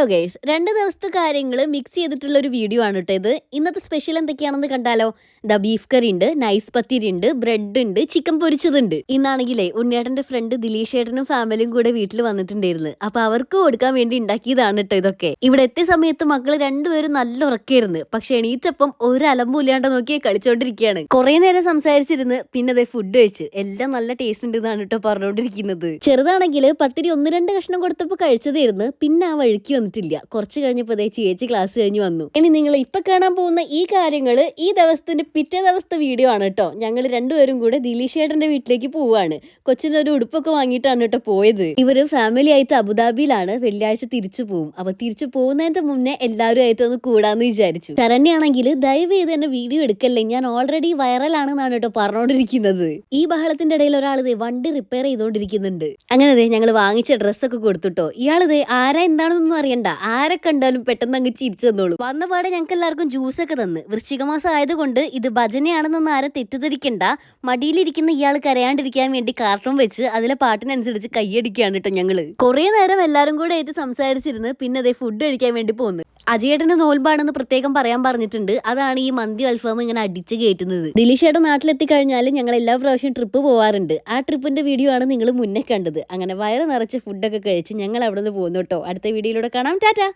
Hello guys രണ്ട് ദിവസത്തെ കാര്യങ്ങൾ മിക്സ് ചെയ്തിട്ടുള്ള ഒരു വീഡിയോ ആണ് കേട്ടോ ഇത്. ഇന്നത്തെ സ്പെഷ്യൽ എന്തൊക്കെയാണെന്ന് കണ്ടാലോ? ദ ബീഫ് കറി ഉണ്ട് നൈസ് പത്തിരി ഉണ്ട് ബ്രെഡ് ഉണ്ട് ചിക്കൻ പൊരിച്ചതുണ്ട് ഇന്നാണെങ്കിലേ ഉണ്ണിയേട്ടന്റെ ഫ്രണ്ട് ദിലീഷ് ഏട്ടനും ഫാമിലിയും കൂടെ വീട്ടിൽ വന്നിട്ടുണ്ടായിരുന്നു. അപ്പൊ അവർക്ക് കൊടുക്കാൻ വേണ്ടി ഉണ്ടാക്കിയതാണ് കേട്ടോ ഇതൊക്കെ. ഇവിടെ എത്തിയ സമയത്ത് മക്കൾ രണ്ടുപേരും നല്ല ഉറക്കായിരുന്നു. പക്ഷെ എണീറ്റപ്പം ഒരു അലമ്പൂല്ലാണ്ട് നോക്കി കളിച്ചോണ്ടിരിക്കുകയാണ്. കുറെ നേരം സംസാരിച്ചിരുന്ന് പിന്നെ അതേ ഫുഡ് കഴിച്ച്. എല്ലാം നല്ല ടേസ്റ്റ് ഉണ്ട് എന്നാണ് കേട്ടോ പറഞ്ഞോണ്ടിരിക്കുന്നത്. ചെറുതാണെങ്കിൽ പത്തിരി ഒന്ന് രണ്ട് കഷ്ണം കൊടുത്തപ്പോൾ കഴിച്ചതായിരുന്നു. പിന്നെ ആ വഴിക്ക് വന്നിട്ടില്ല. കുറച്ച് കഴിഞ്ഞപ്പോൾ ദേ ചേച്ചി ക്ലാസ് കഴിഞ്ഞ് വന്നു. ഇനി നിങ്ങൾ ഇപ്പൊ കാണാൻ പോകുന്ന ഈ കാര്യങ്ങൾ ഈ ദിവസത്തിന്റെ പിറ്റേ ദിവസത്തെ വീഡിയോ ആണ് കേട്ടോ ഞങ്ങൾ രണ്ടുപേരും കൂടെ ദിലീഷ് ഏട്ടന്റെ വീട്ടിലേക്ക് പോവാണ്. കൊച്ചിന് ഒരു ഉടുപ്പൊക്കെ വാങ്ങിയിട്ടാണ് കേട്ടോ പോയത്. ഇവർ ഫാമിലി ആയിട്ട് അബുദാബിയിലാണ്. വെള്ളിയാഴ്ച തിരിച്ചു പോകും അപ്പൊ തിരിച്ചു പോകുന്നതിന്റെ മുന്നേ എല്ലാവരും ആയിട്ട് ഒന്ന് കൂടാന്ന് വിചാരിച്ചു. ശരണ്യാണെങ്കിൽ ദയവ് ചെയ്ത് തന്നെ വീഡിയോ എടുക്കല്ലേ? ഞാൻ ഓൾറെഡി വൈറൽ ആണെന്നാണ് കേട്ടോ പറഞ്ഞോണ്ടിരിക്കുന്നത്. ഈ ബഹളത്തിന്റെ ഇടയിൽ ഒരാൾ വണ്ടി റിപ്പയർ ചെയ്തോണ്ടിരിക്കുന്നുണ്ട്. അങ്ങനെ ഞങ്ങൾ വാങ്ങിച്ച ഡ്രസ്സൊക്കെ കൊടുത്തുട്ടോ ഇയാൾ ദേ ആരാ എന്താണെന്നൊന്നും അറിയണ്ട. ആരെ കണ്ടാലും പെട്ടെന്ന് അങ്ങ് ചിരിച്ചു തന്നോളൂ വന്ന പാടെ ഞങ്ങൾക്ക് എല്ലാവർക്കും ജ്യൂസൊക്കെ തന്ന്. വൃശ്ചിക മാസം ആയതുകൊണ്ട് ഇത് ഭജനയാണെന്നൊന്നും ആരും തെറ്റിദ്ധരിക്കണ്ട. മടിയിലിരിക്കുന്ന ഇയാൾ കരയാണ്ടിരിക്കാൻ വേണ്ടി കാർട്ടൂൺ വെച്ച് അതിലെ പാട്ടിനനുസരിച്ച് കൈയടിക്കുകയാണ് കേട്ടോ ഞങ്ങൾ. കുറെ നേരം എല്ലാരും കൂടെ ആയിട്ട് സംസാരിച്ചിരുന്ന് പിന്നെ അതേ ഫുഡ് കഴിക്കാൻ വേണ്ടി പോന്നു. അജയേട്ടന്റെ നോൽബാണെന്ന് പ്രത്യേകം പറയാൻ പറഞ്ഞിട്ടുണ്ട്. അതാണ് ഈ മന്തി അൽഫാം ഇങ്ങനെ അടിച്ച് കയറ്റുന്നത്. ദിലീഷേട്ടൻ നാട്ടിലെത്തി കഴിഞ്ഞാൽ ഞങ്ങൾ എല്ലാ പ്രാവശ്യം ട്രിപ്പ് പോവാറുണ്ട്. ആ ട്രിപ്പിന്റെ വീഡിയോ ആണ് നിങ്ങൾ മുന്നേ കണ്ടത്. അങ്ങനെ വയറ് നിറച്ച് ഫുഡൊക്കെ കഴിച്ച് ഞങ്ങൾ അവിടെ നിന്ന് പോകുന്നു കേട്ടോ അടുത്ത വീഡിയോയിലൂടെ കാണാം. ടാറ്റാ!